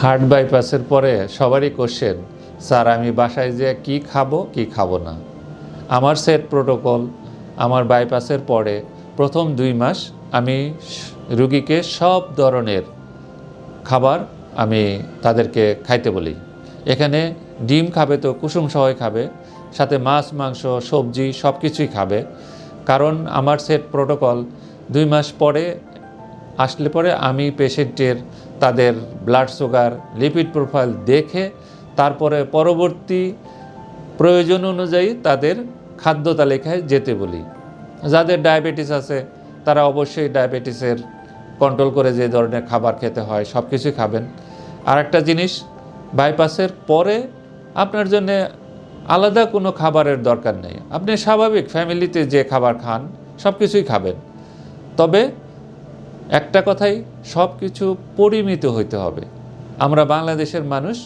Heart বাইপাসের পরে সবারই question sir, আমি বাসায় যে কি খাব কি খাব না? আমার সেট প্রোটোকল আমার বাইপাসের পরে প্রথম দুই মাস আমি রুগীকে সব ধরনের খাবার আমি তাদেরকে খাইতে বলি। এখানে ডিম খাবে তো, কুসুম সহই খাবে, সাথে মাছ, মাংস, সবজি সব কিছুই খাবে। কারণ আমার সেট প্রোটোকল দুই মাস পরে, আসলে পরে আমি পেশেন্টের তাদের ব্লাড সুগার লিপিড প্রোফাইল দেখে তারপরে পরবর্তী প্রয়োজন অনুযায়ী তাদের খাদ্য তালিকায় যেতে বলি। যাদের ডায়াবেটিস আছে, তারা অবশ্যই ডায়াবেটিসের কন্ট্রোল করে যে ধরনের খাবার খেতে হয় সব কিছুই খাবেন। আর একটা জিনিস বাইপাসের পরে আপনার জন্য আলাদা কোনো খাবারের দরকার নেই। আপনি স্বাভাবিক ফ্যামিলিতে যে খাবার খান সব কিছুই খাবেন। তবে একটা কথাই সব কিছু পরিমিত হইতে হবে। আমরা বাংলাদেশের মানুষ,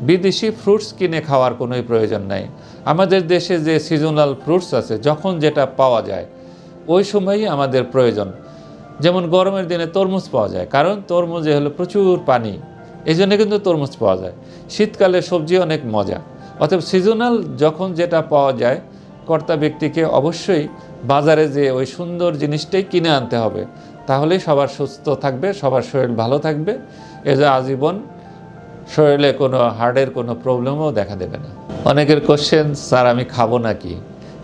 বিদেশি ফ্রুটস কিনে খাওয়ার কোনোই প্রয়োজন নাই। আমাদের দেশে যে সিজনাল ফ্রুটস আছে, যখন যেটা পাওয়া যায়, ওই সময়ই আমাদের প্রয়োজন। যেমন গরমের দিনে তরমুজ পাওয়া যায়, কারণ তরমুজে হলো প্রচুর পানি এই জন্য কিন্তু তরমুজ পাওয়া যায়। শীতকালে সবজি অনেক মজা, অতএব সিজনাল যখন যেটা পাওয়া যায়, কর্তা ব্যক্তিকে অবশ্যই বাজারে যে ওই সুন্দর জিনিসটাই কিনে আনতে হবে। তাহলেই সবার সুস্থ থাকবে, সবার শরীর ভালো থাকবে। এ যে আজীবন শরীরে কোনো হার্টের কোনো প্রবলেমও দেখা দেবে না। অনেকের কোশ্চেন স্যার, আমি খাব নাকি?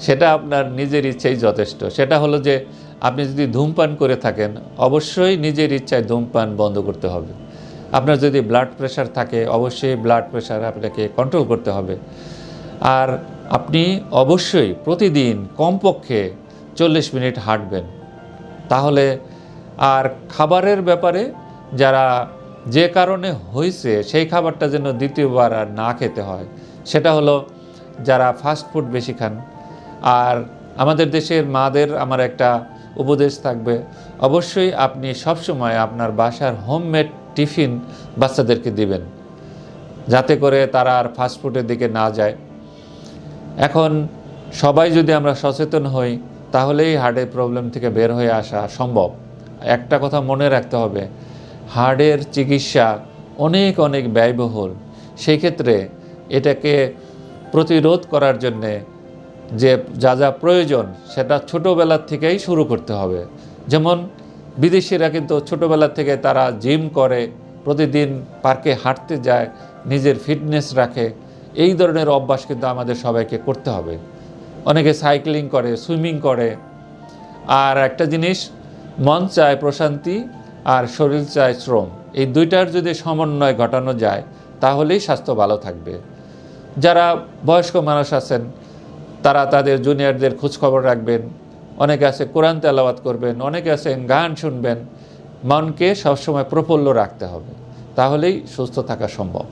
সেটা আপনার নিজের ইচ্ছেই যথেষ্ট। সেটা হলো যে, আপনি যদি ধূমপান করে থাকেন, অবশ্যই নিজের ইচ্ছায় ধূমপান বন্ধ করতে হবে। আপনার যদি ব্লাড প্রেশার থাকে, অবশ্যই ব্লাড প্রেশার আপনাকে কন্ট্রোল করতে হবে। আর আপনি অবশ্যই প্রতিদিন কমপক্ষে চল্লিশ মিনিট হাঁটবেন। তাহলে আর খাবারের ব্যাপারে যারা যে কারণে হয়েছে সেই খাবারটা যেন দ্বিতীয়বার আর না খেতে হয়। সেটা হলো যারা ফাস্ট ফুড বেশি খান। আর আমাদের দেশের মাদের আমার একটা উপদেশ থাকবে, অবশ্যই আপনি সবসময় আপনার বাসার হোমমেড টিফিন বাচ্চাদেরকে দিবেন, যাতে করে তারা আর ফাস্ট ফুডের দিকে না যায়। এখন সবাই যদি আমরা সচেতন হই, তাহলেই হার্টের প্রবলেম থেকে বের হয়ে আসা সম্ভব। একটা কথা মনে রাখতে হবে হার্টের চিকিৎসা অনেক অনেক ব্যয়বহুল। সেই ক্ষেত্রে এটাকে প্রতিরোধ করার জন্যে যে যা যা প্রয়োজন সেটা ছোটোবেলার থেকেই শুরু করতে হবে। যেমন বিদেশিরা কিন্তু ছোটোবেলা থেকে তারা জিম করে, প্রতিদিন পার্কে হাঁটতে যায়, নিজের ফিটনেস রাখে, এই ধরনের অভ্যাস কিন্তু আমাদের সবাইকে করতে হবে। অনেকে সাইক্লিং করে, সুইমিং করে। আর একটা জিনিস মন চায় প্রশান্তি আর শরীর চায় শ্রম। এই দুইটার যদি সমন্বয় ঘটানো যায়, তাহলেই স্বাস্থ্য ভালো থাকবে। যারা বয়স্ক মানুষ আছেন, তারা তাদের জুনিয়রদের খোঁজখবর রাখবেন। অনেকে আছে কোরআন তেলাওয়াত করবেন, অনেকে আছেন গান শুনবেন। মনকে সবসময় প্রফুল্ল রাখতে হবে। তাহলেই সুস্থ থাকা সম্ভব।